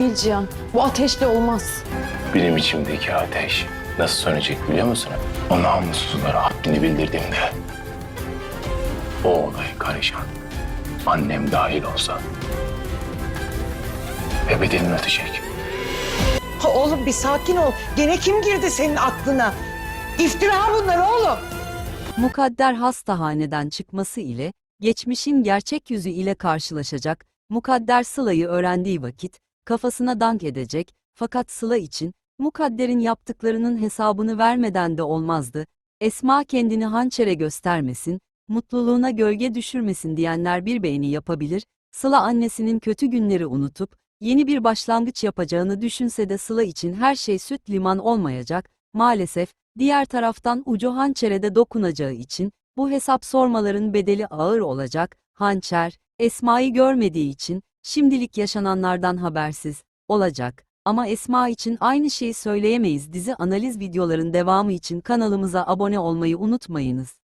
değil Cihan. Bu ateşle olmaz. Benim içimdeki ateş nasıl sönecek biliyor musun? O namussuzlara haddini bildirdiğimde o olay karışan annem dahil olsa ve ötecek. Ha, oğlum bir sakin ol. Gene kim girdi senin aklına? İftira bunlar oğlum. Mukadder hastahaneden çıkması ile, geçmişin gerçek yüzü ile karşılaşacak, Mukadder Sıla'yı öğrendiği vakit, kafasına dank edecek, fakat Sıla için, Mukadder'in yaptıklarının hesabını vermeden de olmazdı, Esma kendini hançere göstermesin, mutluluğuna gölge düşürmesin diyenler bir beğeni yapabilir, Sıla annesinin kötü günleri unutup, yeni bir başlangıç yapacağını düşünse de Sıla için her şey süt liman olmayacak, maalesef, Diğer taraftan ucu hançere dokunacağı için, bu hesap sormaların bedeli ağır olacak, hançer, Esma'yı görmediği için, şimdilik yaşananlardan habersiz, olacak. Ama Esma için aynı şeyi söyleyemeyiz dizi analiz videoların devamı için kanalımıza abone olmayı unutmayınız.